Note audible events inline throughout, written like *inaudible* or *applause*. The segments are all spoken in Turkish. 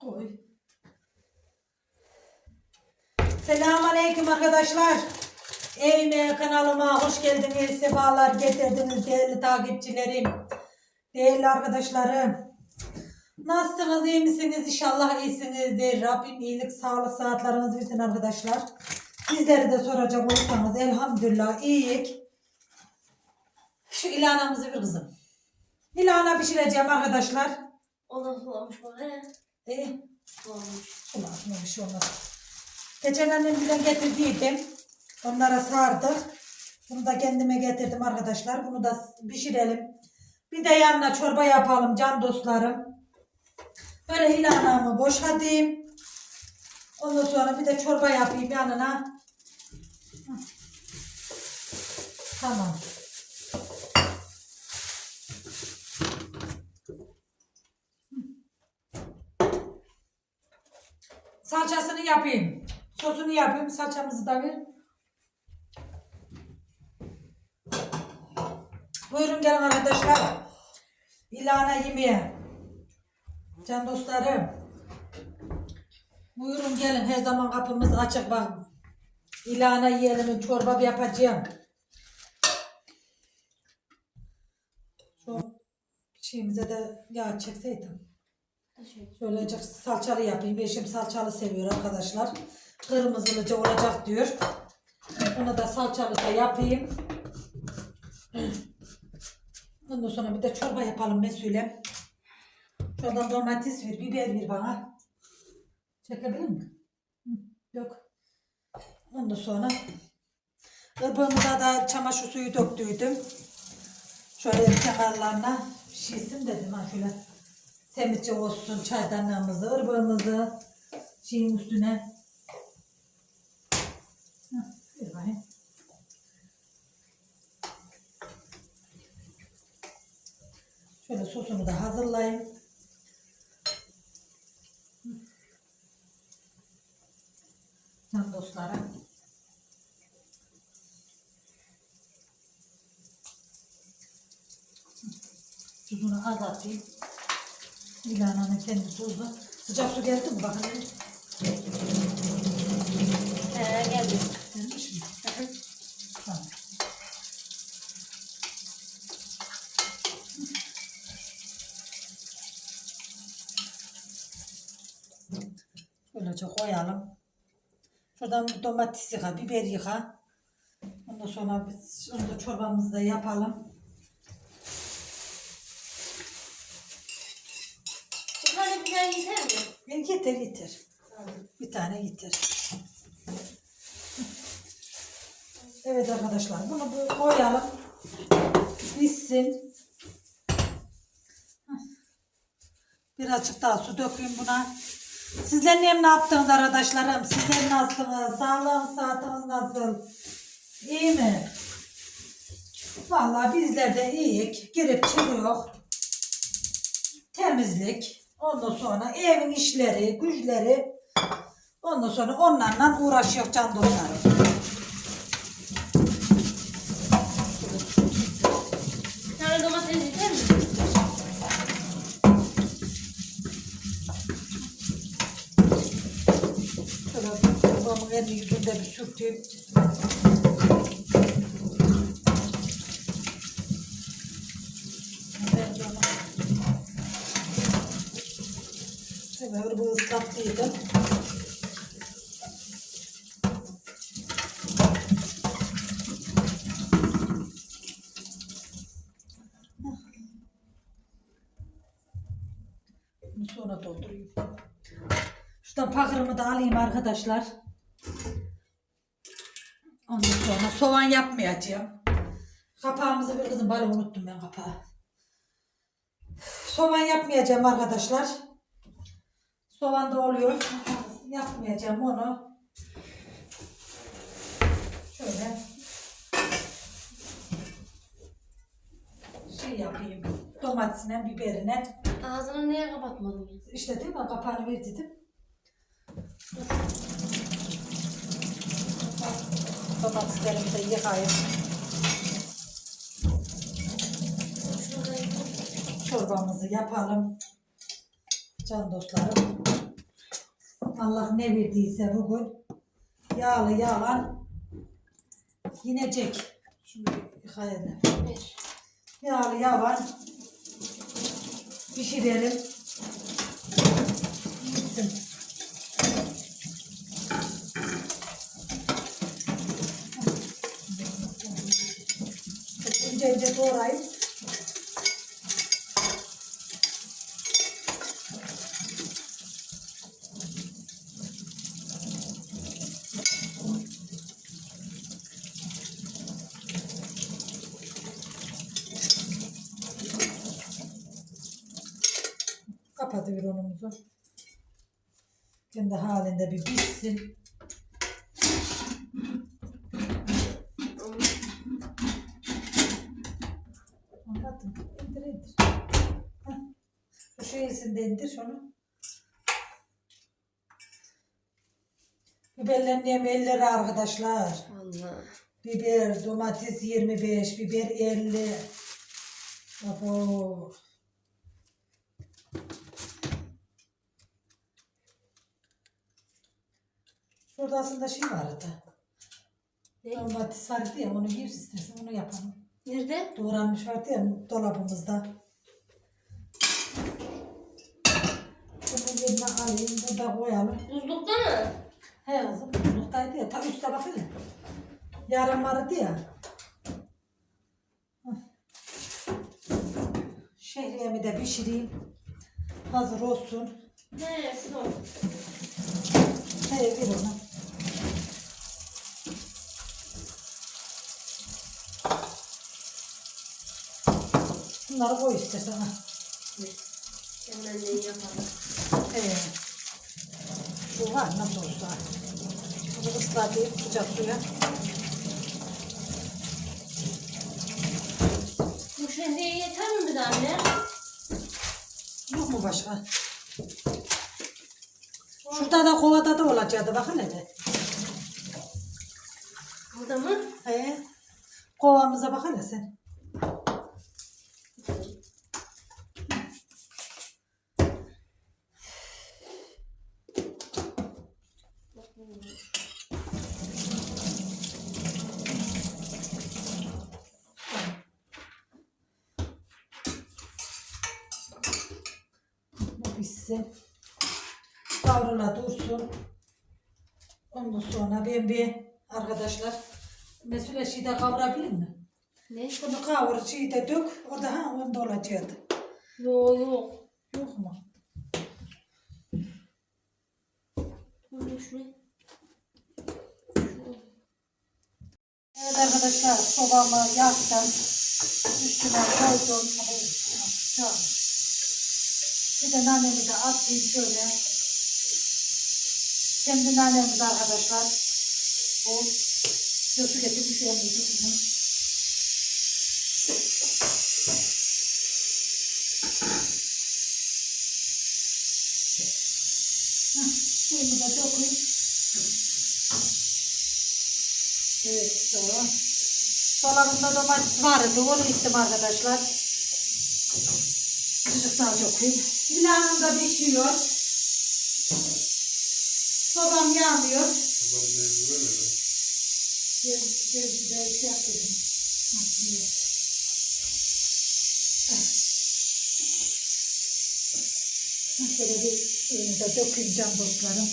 Koy. Selamünaleyküm arkadaşlar. Evime kanalıma hoş geldiniz. Sefalar getirdiniz değerli takipçilerim. Değerli arkadaşlarım. Nasılsınız? iyi misiniz? İnşallah iyisinizdir. Rabbim iyilik, sağlık, saatlerinizi versin arkadaşlar. Sizleri de soracak olursanız elhamdülillah iyiyik. Şu ilanamızı bir kızım. İlana pişireceğim arkadaşlar. O sulamış bana ne? İyi. Sulamış. Ulan bir şey olmaz. Geçen annemden getirdiydim. Onlara sardık. Bunu da kendime getirdim arkadaşlar. Bunu da pişirelim. Bir de yanına çorba yapalım can dostlarım. Böyle ilanamı boşaltayım. Ondan sonra bir de çorba yapayım yanına. Tamam. Yapayım. Sosunu yapayım. Salçamızı da ver. Buyurun gelin arkadaşlar. İlana yemeğe. Can dostlarım. Buyurun gelin. Her zaman kapımız açık bak. İlana yiyelim. Çorba yapacağım. Şu şeyimize de yağ çekseydim. Şöyle salçalı yapayım. Eşim salçalı seviyor arkadaşlar. Kırmızılıca olacak diyor. Onu da salçalı da yapayım. Ondan sonra bir de çorba yapalım Mesulem. Şuradan domates ver, biber ver bana. Çekebilir mi? Yok. Ondan sonra ırbığımıza da çamaşır suyu döktüydüm. Şöyle kenarlarına pişirsin dedim ha şöyle temizce olsun çaydanlığımızı, ırbığımızı şeyin üstüne. Ver bakayım. Şöyle sosunu da hazırlayayım. Can dostlarım. Tuzunu az atayım. İlananın kendi tuzu. Sıcak su geldi mi? Bakın. He geldi. Gelmiş mi? Tamam. Böylece koyalım. Şuradan domates yıka, biber yıka. Ondan sonra biz onu da çorbamızı da yapalım. Bunlar bir tane yeter getir getir. Bir tane getir. Evet arkadaşlar bunu bu koyalım. Pişsin. Birazcık daha su dökeyim buna. Sizler ne yaptınız arkadaşlarım? Sizler nasılsınız? Sağlığınız, saatiniz nasıl? İyi mi? Vallahi bizler de iyiyiz. Girip çıkıyor. Temizlik. Ondan sonra evin işleri, güçleri. Ondan sonra onlarla uğraşıyor can dostlarım. Tane domates yeter mi? Şöyle babamın elini yüzünde bir sürteyim. Ben de onu Şöyle hırбı ıslattıydım. Bunu sonra doldurayım. Şuradan pakırımı da alayım arkadaşlar. Ondan sonra soğan yapmayacağım. Kapağımızı bir kızım bari unuttum ben kapağı. Soğan yapmayacağım arkadaşlar. Soğan da oluyor. Yapmayacağım onu. Şöyle. Şey yapayım. Domatesine, biberine. Ağzını niye kapatmadın? İşte değil mi? Kapağını ver dedim. Domateslerimi de. Şurada Çorbamızı yapalım. Can dostlarım. Allah ne verdiyse bugün yağlı yağlan yinecek. Şunu yıkayalım. Yağlı yağlan pişirelim. Gitsin. İnce ince doğrayıp kapatıver. Kendi halinde bir pişsin. Anlattım. İndir indir. Heh. Şu şeysini de indir şunu. Biberlerin yemi 50 lira arkadaşlar. Allah. Biber, domates 25, biber 50. Abo. Şurada aslında şey vardı. Ne? Domates vardı ya onu yer istersen onu yapalım. Nerede? Doğranmış vardı ya dolabımızda. Bunu yerine alayım, burada koyalım. Buzlukta mı? He kızım, buzluktaydı ya. Ta üstte bak hele. Yarım vardı ya. Şehriyemi de pişireyim. Hazır olsun. He şu. He ver onu. Bunları koy istersen. ha. Hemen de yapalım. Evet. Bu var nasıl olsa. Bunu ıslatayım sıcak suya. Bu şehriye yeter mi bir de anne? Yok mu başka? Şurada da kovada da olacaktı bakın hele. Burada mı? He. Kovamıza bak hele sen. Bu pişsin. Kavrula dursun. Ondan bir arkadaşlar Mesule şeyi de kavurabilir mi? Ne? Bunu kavur, şeyi de dök. O da ha onda olacaktı. Yok yok. Yok mu? Şu. Evet arkadaşlar sobamı yaktım. Üstüne koydum. Bir de nanemi de atayım şöyle. Kendi nanemiz arkadaşlar. Bu. Getirmiş yanıydı bunu. Hah, Suyunu da dökeyim. Evet tamam. Dolabımda domates vardı. Onu gittim arkadaşlar. Çocuk daha dökeyim. Pilavım da pişiyor. Sobam yanıyor. Şöyle bir da dökeyim can dostlarım.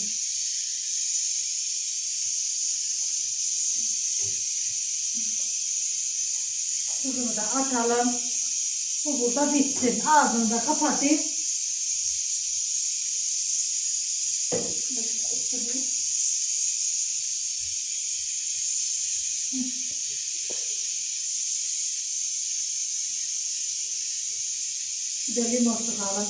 Tuzunu da atalım. Bu burada bitsin. Ağzını da kapatayım. De limon sıkalım.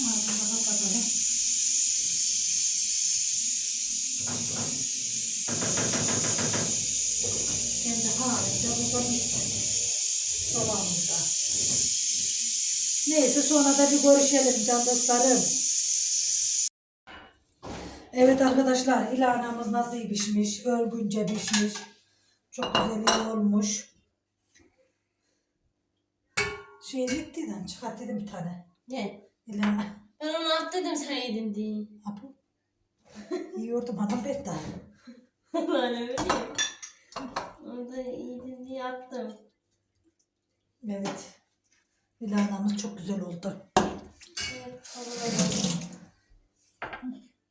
Ağzını kapatalım. Kendi halinde bu da dolabımızda. Neyse sonra da bir görüşelim can dostlarım. Evet arkadaşlar ilanamız nasıl pişmiş? Örgünce pişmiş. Çok güzel olmuş. Şey bittiyden çıkart dedim bir tane. Ne? İlana. Ben onu at dedim sen yedin diye. Apu. Yiyordum adam betta. Lan öyle mi? Onu da yedin diye attım. Evet. İlanamız çok güzel oldu. Evet.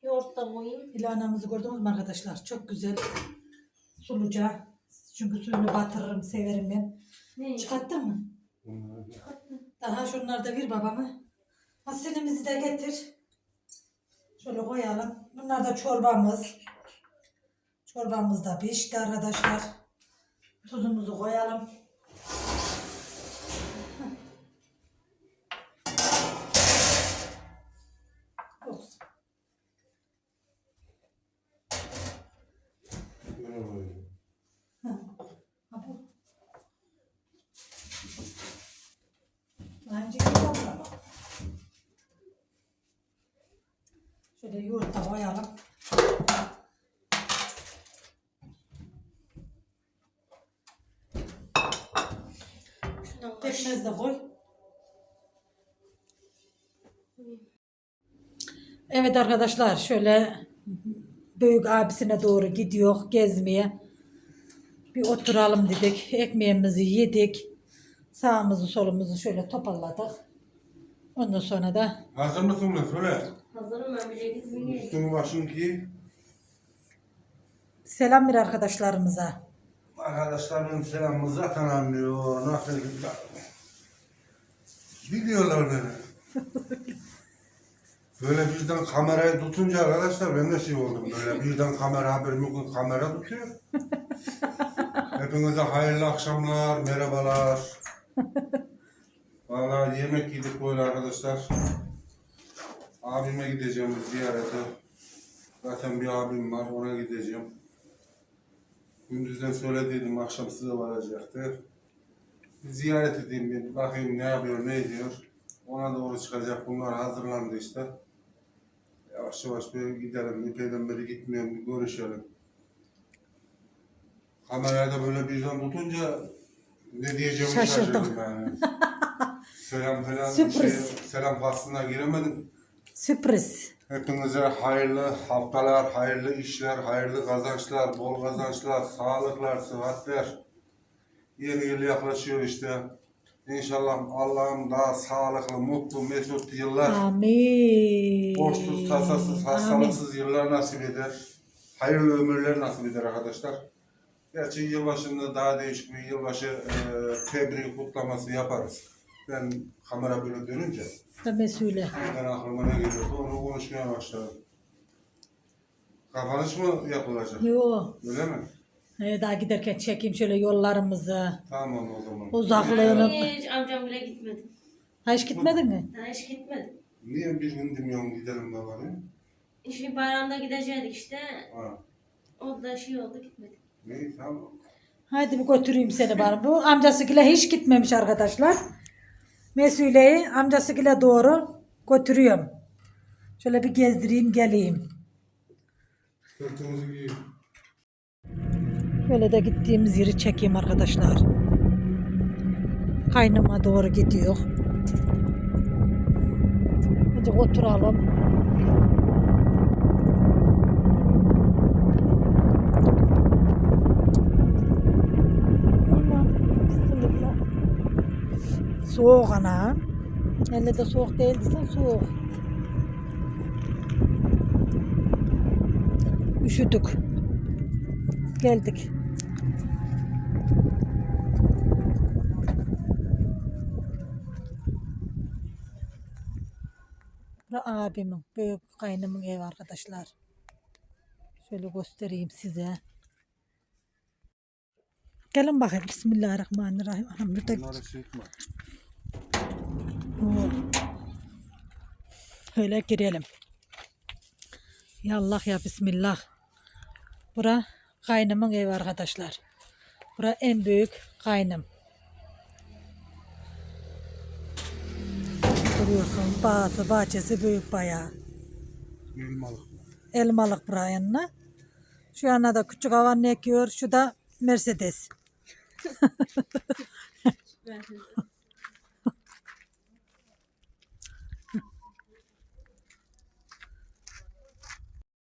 Yoğurt da koyayım. İlanamızı gördünüz mü arkadaşlar? Çok güzel. Suluca. Çünkü suyunu batırırım, severim ben. Ne? Çıkarttın mı? Daha şunları da ver babama. Fasulye'mizi de getir. Şöyle koyalım. Bunlar da çorbamız. Çorbamız da pişti arkadaşlar. Tuzumuzu koyalım. Olsun. Ha bu. Bence güzel ama. Şöyle yoğurt da koyalım. Şuradan kaş. Pekmez de koy. Evet arkadaşlar şöyle büyük abisine doğru gidiyor gezmeye. Bir oturalım dedik. Ekmeğimizi yedik. Sağımızı solumuzu şöyle toparladık. Ondan sonra da Hazır mısın lan söyle. Hazırım ben bir ceket giyeyim. Üstünü başını giy. selam ver arkadaşlarımıza. Arkadaşlarımın selamı zaten anlıyor. Nasıl Biliyorlar beni. Böyle birden kamerayı tutunca arkadaşlar ben de şey oldum. Böyle birden kamera haberimi koy- kamera tutuyor. Hepinize hayırlı akşamlar, merhabalar. Vallahi yemek yedik böyle arkadaşlar. Abime gideceğim ziyarete. Zaten bir abim var, ona gideceğim. Gündüzden söylediydim, akşam size varacaktı. Ziyaret edeyim, bir bakayım ne yapıyor, ne ediyor. Ona doğru çıkacak, bunlar hazırlandı işte. Yavaş yavaş bir gidelim, epeyden beri gitmiyorum, bir görüşelim. Kamerayı da böyle birden tutunca ne diyeceğimi Şaşırdım. şaşırdım yani. *laughs* selam falan, Sürpriz. şey, selam faslına giremedim. Sürpriz. Hepinize hayırlı haftalar, hayırlı işler, hayırlı kazançlar, bol kazançlar, sağlıklar, sıhhatler. Yeni yıl yaklaşıyor işte. İnşallah Allah'ım daha sağlıklı, mutlu, mesut yıllar, Amin. borçsuz, tasasız, hastalıksız yıllar nasip eder. Hayırlı ömürler nasip eder arkadaşlar. Gerçi yılbaşında daha değişik bir yılbaşı e, tebrik kutlaması yaparız. Ben kamera böyle dönünce Tabii söyle. ben aklıma ne geliyordu onu konuşmaya başladım. Kapanış mı yapılacak? Yo. Öyle mi? Ee, daha giderken çekeyim şöyle yollarımızı. Tamam o zaman. Uzaklığını. Hiç amcam bile gitmedi. Ha hiç gitmedin mi? Ben hiç gitmedim. Niye bir gün demiyorum gidelim bakalım? Şimdi bayramda gidecektik işte. Ha. O da şey oldu gitmedik. Ne tamam. Haydi bir götüreyim seni bari. Bu amcasıyla hiç gitmemiş arkadaşlar. Mesule'yi amcasıyla doğru götürüyorum. Şöyle bir gezdireyim geleyim. Sırtımızı giy. Böyle de gittiğimiz yeri çekeyim arkadaşlar. Kaynıma doğru gidiyor. Önce oturalım. Soğuk ana. Elle de soğuk değildiyse soğuk. Üşüdük. Geldik. Abimin, büyük kaynımın evi arkadaşlar. Şöyle göstereyim size. Gelin bakayım. Bismillahirrahmanirrahim. Anam burada Bunları. Oo. Öyle girelim. Yallah ya Bismillah. Bura kaynımın evi arkadaşlar. Bura en büyük kaynım. Görüyorsun bazı bahçesi büyük bayağı. Elmalık. elmalık Brian'la. Şu yana da küçük havan ekiyor. Şu da Mercedes.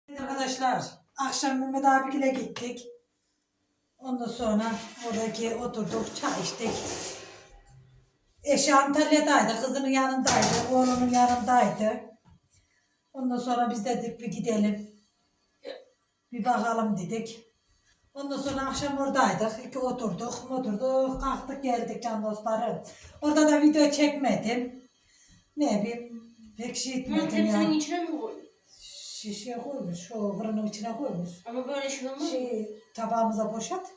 Evet Arkadaşlar akşam Mehmet abiyle gittik. Ondan sonra oradaki oturduk çay içtik. Eşi Antalya'daydı, kızının yanındaydı, oğlunun yanındaydı. Ondan sonra biz dedik bir gidelim. Bir bakalım dedik. Ondan sonra akşam oradaydık. İki oturduk, oturduk, kalktık geldik can dostlarım. Orada da video çekmedim. Ne bileyim, pek şey Bunu etmedim ya. tepsinin içine mi koy? Şişeye koymuş, şu fırının içine koymuş. Ama böyle şey olmaz? Şey, tabağımıza boşalt.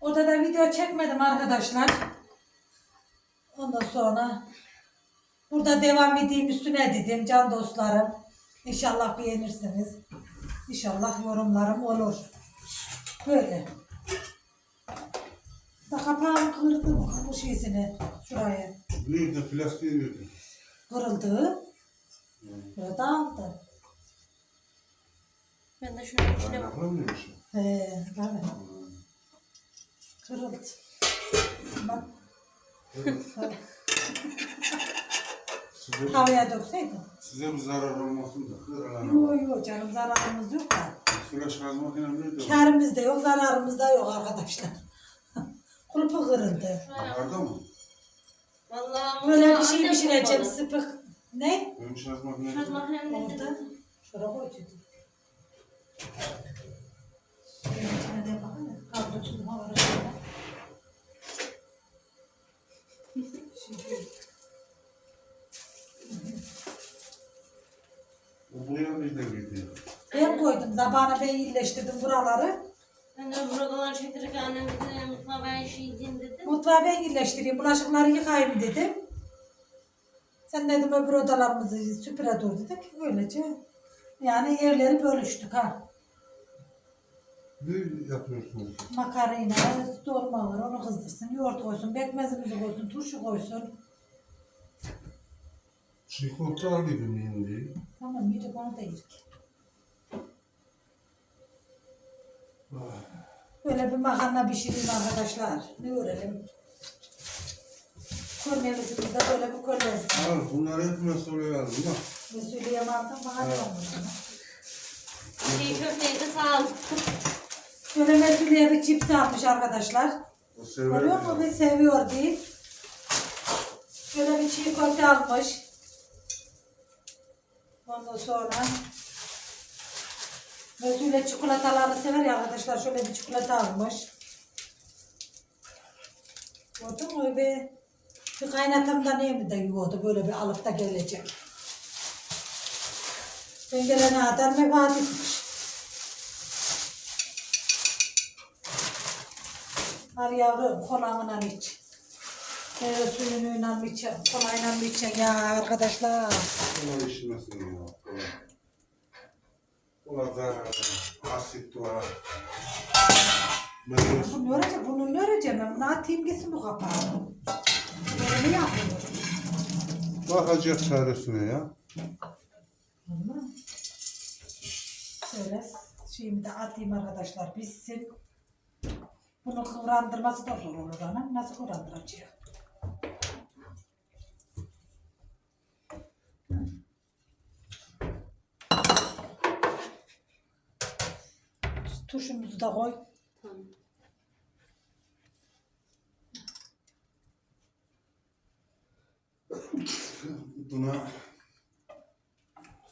Orada da video çekmedim arkadaşlar. Ondan sonra burada devam edeyim üstüne dedim can dostlarım. İnşallah beğenirsiniz. İnşallah yorumlarım olur. Böyle. Da kapağım kırdım bu şeysini şuraya. Nerede plastiği nerede? Kırıldı. Böyle dağıldı. Ben de şunun içine? He, evet. Kırıldı. Bak. Size, Havaya dökseydim. size bir zarar olmasın da. Kırılan Yok yok canım zararımız yok da. Flaş gaz makinem nerede? Karımız da yok zararımız da yok arkadaşlar. *laughs* Kulpu kırıldı. Orada mı? Vallahi Böyle bir şey pişireceğim sıpık. Ne? Benim şarj makinem Şurası nerede? makinenin Orada. Şuraya koydum. Şöyle içine de bakın. Kaldırdım havaları şöyle. Buraya nereden gidiyor? ben koydum. Zabana ben iyileştirdim buraları. Ben de buradan çektirdik annem dedi mutfağa ben şey diyeyim dedi. Mutfağı ben iyileştireyim. Bulaşıkları yıkayayım dedim. Sen dedim öbür odalarımızı süpüre dur dedik. Böylece yani evleri bölüştük ha. Ne yapıyorsunuz? Makarina, dolma var onu kızdırsın. Yoğurt koysun, pekmezimizi koysun, turşu koysun. Çiğ köfte aldıydım şimdi. Tamam yedik onu da yedik. Böyle bir makarna pişireyim arkadaşlar. Ne görelim. Kornelimizi de böyle bir korneliz. Al bunları hepimiz oraya aldım bak. Ne söyleyeyim artık bana kalmadı. Şey köfteyi de sağ ol. Şöyle mesulye bir cips almış arkadaşlar. O sever. Görüyor musun? Seviyor değil. Şöyle bir çiğ köfte almış. Ondan sonra Mesulye çikolataları sever ya arkadaşlar. Şöyle bir çikolata almış. Gördün mü? Bir, bir kaynatam da neyimi de yiyordu. Böyle bir alıp da gelecek. Ben gelene kadar vefat etmiş. Al yavrum kolanla iç. Meyve suyuyla iç, kolayla iç ya arkadaşlar. Kolay işi nasıl zarar. Asit var. Ben Bunu ne öreceğim, bunu ne öreceğim ben? Bunu atayım gitsin bu kapağı. Böyle mi yapılır? bakacak çaresine ya. Tamam. Şöyle şeyimi de atayım arkadaşlar pişsin. Bunu kıvrandırması da zor olur. Nasıl kıvrandıracağım? Turşumuzu da koy. Tamam. *laughs* Buna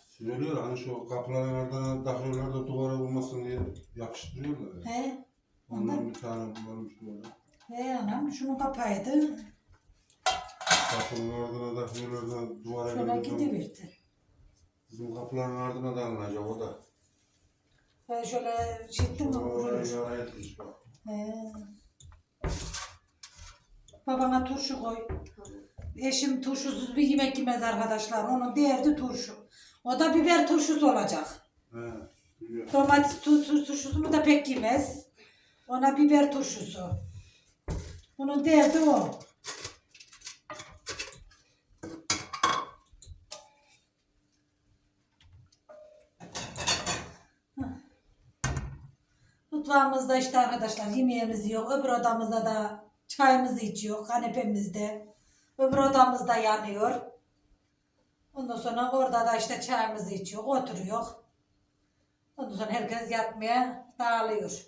söylüyor hani şu kapıların ardına takıyorlar da duvara vurmasın diye yapıştırıyorlar. ya. He. Ondan bir tane kullanmış böyle. He anam şunun kapağıydı. Kapının ardına takıyorlar da duvara Şöyle gidiverdi. Bizim kapıların ardına da alınacak o da. Ben şöyle çittim mi Oraya vurur. yara etmiş bak. He. Babana turşu koy. Eşim turşusuz bir yemek yemez arkadaşlar. Onun derdi turşu. O da biber turşusu olacak. He, biliyor. Domates tu, tu, turşusu da pek yemez. Ona biber turşusu. Onun derdi o. Mutfağımızda işte arkadaşlar yemeğimiz yok. Öbür odamızda da çayımızı içiyor kanepemizde. Öbür odamızda yanıyor. Ondan sonra orada da işte çayımızı içiyor, oturuyor. Ondan sonra herkes yatmaya dağılıyor.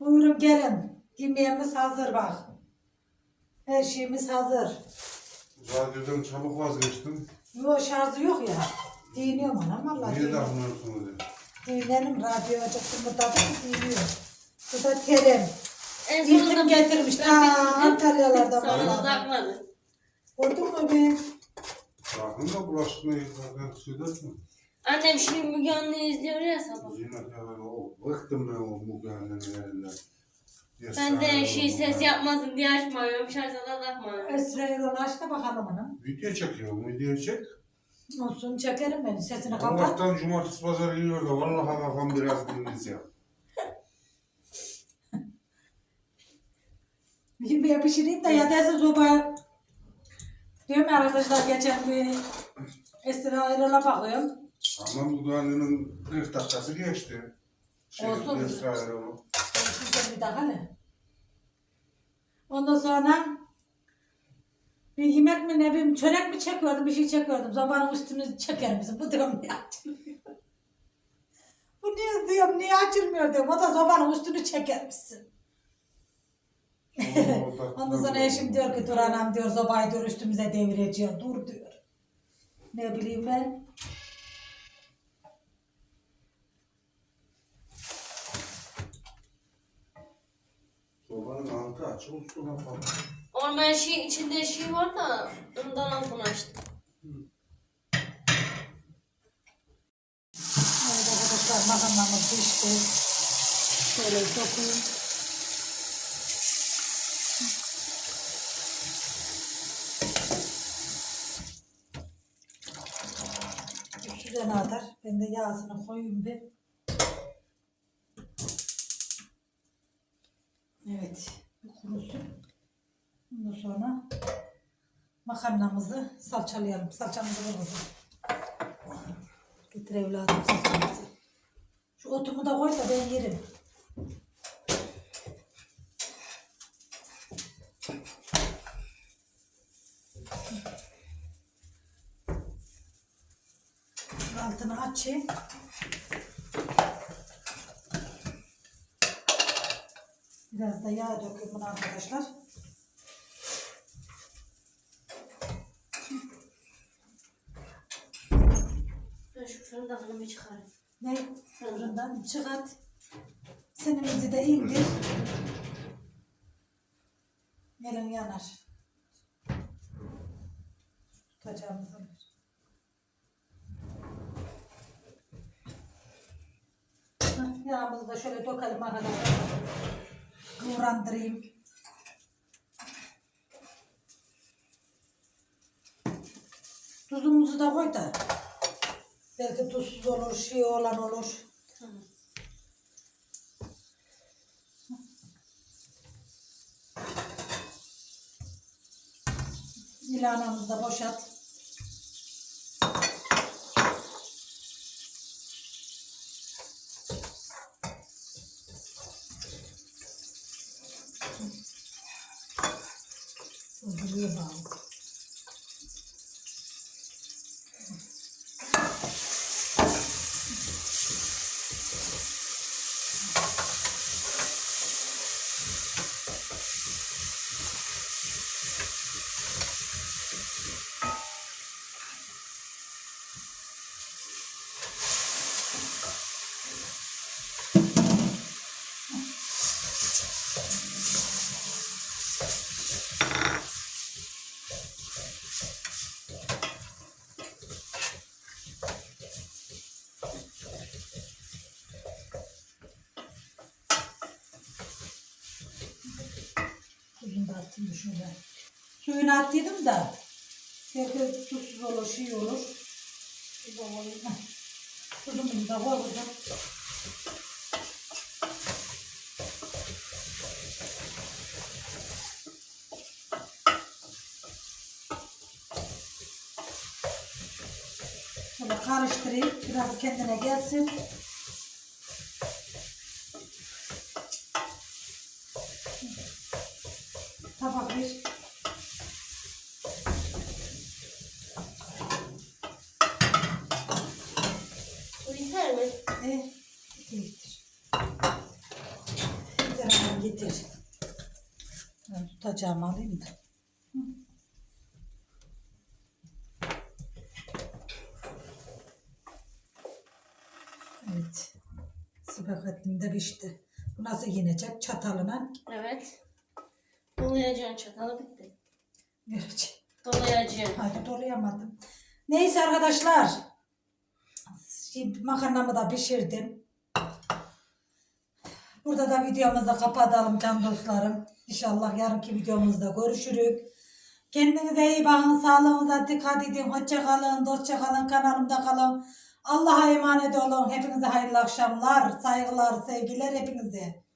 Buyurun gelin. Yemeğimiz hazır bak. Her şeyimiz hazır. Radyodan çabuk vazgeçtim. Yok şarjı yok ya. Diyiniyorum anam vallahi. Niye diyiniyorum. takmıyorsunuz diye. Diyinelim radyo açıktım burada da diyiniyor. Bu da terim. En İlkim sonunda getirmiş. bitirdim. Antalyalardan Sonra bana. takmadı. Gördün mü be? Bakın da bulaşıkla yıkarken şey dersin. Annem şimdi Müge izliyor ya sabah. Zinet ya ben o bıktım ben o mugayenin Ben de şey ses yapmasın diye açmıyorum. Şarja da takmıyorum. Esra Erol aç da bakalım ana. Video çekiyorum, video çek. Olsun çekerim beni. Sesini kapat. Allah'tan cumartesi pazar geliyor da vallahi kafam biraz dinleyeceğim. *laughs* Yemeğe pişireyim de ya dersin sobaya. Diyorum ya arkadaşlar geçen bir Esra Erol'a bakıyorum. Ama mugayenin 40 dakikası geçti. Şey, Olsun. Esra Erol'u. Güzel bir daha ne? Ondan sonra bir yemek mi ne bileyim çörek mi çekiyordum bir şey çekiyordum. Zamanın üstünü çeker misin? Bu diyorum niye açılmıyor? Bu niye diyorum niye açılmıyor diyorum. O da zamanın üstünü çeker misin? *laughs* Ondan sonra eşim diyor ki dur anam diyor zobayı diyor üstümüze devireceğim. Dur diyor. Ne bileyim ben. Sobanın altı açık, üstüne kapalı. Orman şey içinde şey var da ondan altını açtım. Evet arkadaşlar makarnamız pişti. Şöyle sokayım. Üstüne atar. Ben de yağsını koyayım bir. Evet. Bir kurusun. Ondan sonra makarnamızı salçalayalım. Salçamızı koyalım. Getir evladım salçamızı. Şu otumu da koy da ben yerim. Altını açayım. Biraz da yağ döküyorum arkadaşlar. Fırındakini bir çıkarayım. Ne? Fırından çıkart. Sinimizi de indir. Elin yanar. Tutacağımız. Hah, Yağımızı da şöyle dökelim arkadaşlar. Kıvrandırayım. Tuzumuzu da koy da. Belki tuzsuz olur, şey olan olur. Tamam. İlanamızı da boşalt. attım şöyle. Suyunu attıydım da. Belki tuzsuz olur, şey olur. Bu da olur. Tuzumu da koydum. Şöyle karıştırayım. Biraz kendine gelsin. E, getir. Getir hanım getir. Ben tutacağımı alayım da. Hı. Evet. Spaghettim de pişti. Bu nasıl yenecek? Çatalına Evet. Dolayacağın çatalı bitti. vereceğim. Dolayacağın. Haydi dolayamadım. Neyse arkadaşlar. Makarnamı da pişirdim. Burada da videomuzu kapatalım can dostlarım. İnşallah yarınki videomuzda görüşürük. Kendinize iyi bakın. Sağlığınıza dikkat edin. Hoşça kalın. Dostça kalın. Kanalımda kalın. Allah'a emanet olun. Hepinize hayırlı akşamlar. Saygılar, sevgiler hepinize.